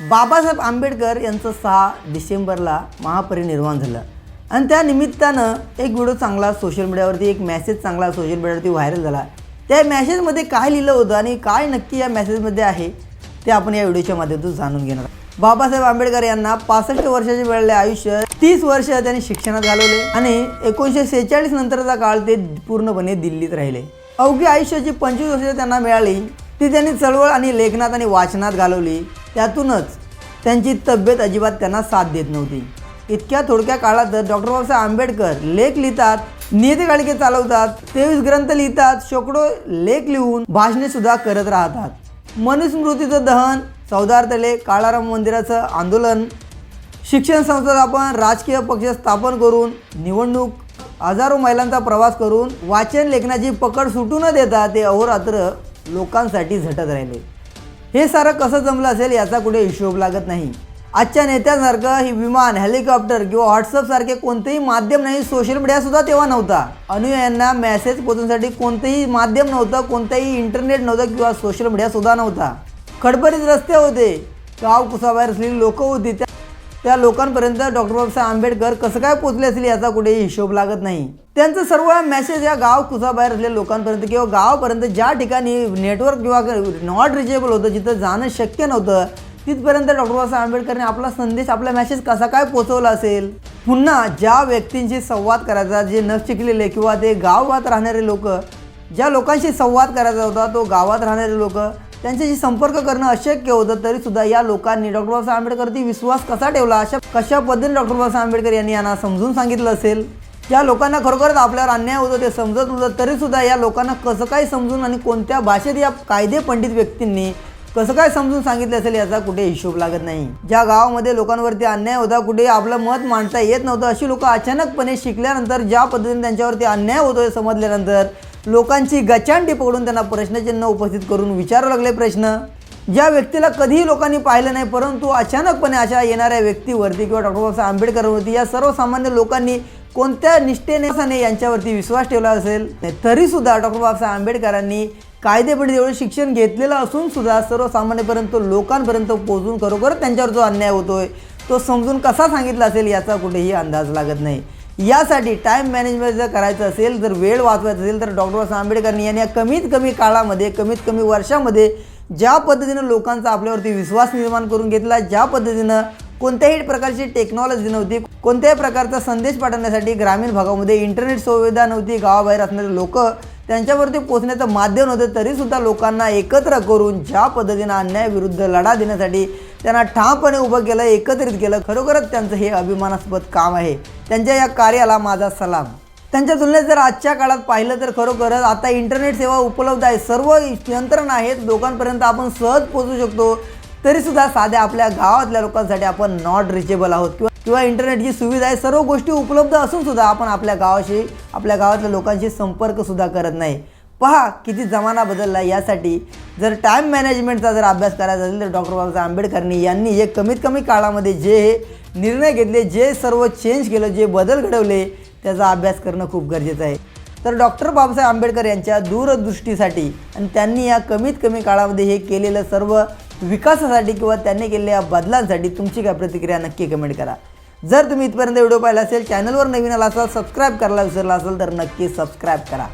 बाबासाहेब आंबेडकर यांचं सहा डिसेंबरला महापरिनिर्वाण झालं. आणि त्या निमित्तानं एक व्हिडिओ चांगला सोशल मीडियावरती एक मेसेज चांगला सोशल मीडियावरती व्हायरल झाला. त्या मॅसेजमध्ये काय लिहिलं होतं आणि काय नक्की या मेसेजमध्ये आहे ते आपण या व्हिडिओच्या माध्यमातून जाणून घेणार बाबासाहेब आंबेडकर यांना पासष्ट वर्षाचे मिळाले आयुष्य तीस वर्ष त्यांनी शिक्षणात घालवले आणि एकोणीसशे सेहेचाळीस नंतरचा काळ ते पूर्णपणे दिल्लीत राहिले. अवघी आयुष्याची पंचवीस वर्ष त्यांना मिळाली. ती त्यांनी चळवळ आणि लेखनात आणि वाचनात घालवली. त्यातूनच त्यांची तब्येत अजिबात त्यांना साथ देत नव्हती. इतक्या थोडक्या काळात डॉक्टर बाबासाहेब आंबेडकर लेख लिहितात नियतकालिके चालवतात तेवीस ग्रंथ लिहितात शेकडो लेख लिहून भाषणे सुद्धा करत राहतात. मनुस्मृतीचं दहन चौदार तले काळाराम मंदिराचं आंदोलन शिक्षण संस्थापन राजकीय पक्ष स्थापन करून निवडणूक हजारो महिलांचा प्रवास करून वाचन लेखनाची पकड सुटू न देता ते अहोरात्र लोकांसाठी झटत राहिले. हे सारं कसं जमलं असेल याचा कुठे हिशोब लागत नाही. आजच्या नेत्यांसारखं ही विमान हेलिकॉप्टर किंवा व्हॉट्सअपसारखे कोणतेही माध्यम नाही सोशल मीडियासुद्धा तेव्हा नव्हता. अनुयायांना मेसेज पोचवण्यासाठी कोणतेही माध्यम नव्हतं कोणतंही इंटरनेट नव्हतं किंवा सोशल मीडियासुद्धा नव्हता. खडबडीत रस्ते होते. गाव कुसाबाहेर असलेली लोकं होती. त्या त्या लोकांपर्यंत डॉक्टर बाबासाहेब आंबेडकर कसं काय पोचले असतील याचा कुठेही हिशोब लागत नाही. त्यांचं सर्व मेसेज या गाव कुसाबाहेर असलेल्या लोकांपर्यंत किंवा गावापर्यंत ज्या ठिकाणी नेटवर्क किंवा नॉट रिचेबल होतं जिथं जाणं शक्य नव्हतं तिथपर्यंत डॉक्टर बाबासाहेब आंबेडकरने आपला संदेश आपला मेसेज कसा काय पोचवला असेल? पुन्हा ज्या व्यक्तींशी संवाद करायचा जे न शिकलेले किंवा ते गावात राहणारे लोक ज्या लोकांशी संवाद करायचा होता तो गावात राहणारे लोक त्यांच्याशी संपर्क करणं अशक्य होतं तरी सुद्धा या लोकांनी डॉक्टर बाबासाहेब आंबेडकरती विश्वास कसा ठेवला? अशा कशा पद्धतीने डॉक्टर बाबासाहेब आंबेडकर यांनी यांना समजून सांगितलं असेल? ज्या लोकांना खरोखरच आपल्यावर अन्याय होतो ते समजत नव्हतं तरी सुद्धा या लोकांना कसं काय समजून आणि कोणत्या भाषेत या कायदे पंडित व्यक्तींनी कसं काय समजून सांगितलं असेल याचा कुठे हिशोब लागत नाही. ज्या गावामध्ये लोकांवरती अन्याय होता कुठे आपलं मत मांडता येत नव्हतं अशी लोक अचानकपणे शिकल्यानंतर ज्या पद्धतीने त्यांच्यावरती अन्याय होतो हे समजल्यानंतर लोकांची गचांडी पकडून त्यांना प्रश्नचिन्ह उपस्थित करून विचारू लागले प्रश्न. ज्या व्यक्तीला कधीही लोकांनी पाहिलं नाही परंतु अचानकपणे अशा येणाऱ्या व्यक्तीवरती किंवा डॉक्टर बाबासाहेब आंबेडकरवरती या सर्वसामान्य लोकांनी कोणत्या निष्ठेने यांच्यावरती विश्वास ठेवला असेल तरीसुद्धा डॉक्टर बाबासाहेब आंबेडकरांनी कायदेपणे एवढं शिक्षण घेतलेलं असून सुद्धा सर्वसामान्यपर्यंत लोकांपर्यंत पोहोचून खरोखर त्यांच्यावर जो अन्याय होतोय तो समजून कसा सांगितला असेल याचा कुठेही अंदाज लागत नाही. यासाठी टाईम मॅनेजमेंट जर करायचं असेल जर वेळ वाचवायचा असेल तर डॉक्टर बाबासाहेब आंबेडकरांनी यांनी या कमीत कमी काळामध्ये कमीत कमी वर्षामध्ये ज्या पद्धतीनं लोकांचा आपल्यावरती विश्वास निर्माण करून घेतला ज्या पद्धतीनं कोणत्याही प्रकारची टेक्नॉलॉजी नव्हती कोणत्याही प्रकारचा संदेश पाठवण्यासाठी ग्रामीण भागामध्ये इंटरनेट सुविधा नव्हती गावाबाहेर असणारे लोक त्यांच्यावरती पोचण्याचं माध्यम होतं तरीसुद्धा लोकांना एकत्र करून ज्या पद्धतीनं अन्यायाविरुद्ध लढा देण्यासाठी त्यांना ठामपणे उभं केलं एकत्रित केलं खरोखरच त्यांचं हे अभिमानास्पद काम आहे. त्यांच्या या कार्याला माझा सलाम. त्यांच्या तुलनेत जर आजच्या काळात पाहिलं तर खरोखरच आता इंटरनेट सेवा उपलब्ध आहे. सर्व यंत्रणा आहेत लोकांपर्यंत आपण सहज पोचू शकतो. तरीसुद्धा साध्या आपल्या गावातल्या लोकांसाठी आपण नॉट रिचेबल आहोत. किंवा किंवा इंटरनेटची सुविधा आहे सर्व गोष्टी उपलब्ध असून सुद्धा आपण आपल्या गावाशी आपल्या गावातल्या लोकांशी संपर्क सुद्धा करत नाही. पहा किती जमाना बदलला यासाठी. जर टाईम मॅनेजमेंटचा जर अभ्यास करायचा असेल तर डॉक्टर बाबासाहेब आंबेडकरांनी यांनी हे कमीत कमी काळामध्ये जे हे निर्णय घेतले जे सर्व चेंज केलं जे बदल घडवले त्याचा अभ्यास करणं खूप गरजेचं आहे. तर डॉक्टर बाबासाहेब आंबेडकर यांच्या दूरदृष्टीसाठी आणि त्यांनी या कमीत कमी काळामध्ये हे केलेलं सर्व विकासासाठी किंवा त्यांनी केलेल्या बदलांसाठी तुमची काय प्रतिक्रिया नक्की कमेंट करा. जर तुम्ही इथपर्यंत व्हिडिओ पाहिला असेल चॅनलवर नवीन आला असाल सबस्क्राईब करायला विसरला असेल तर नक्की सबस्क्राईब करा.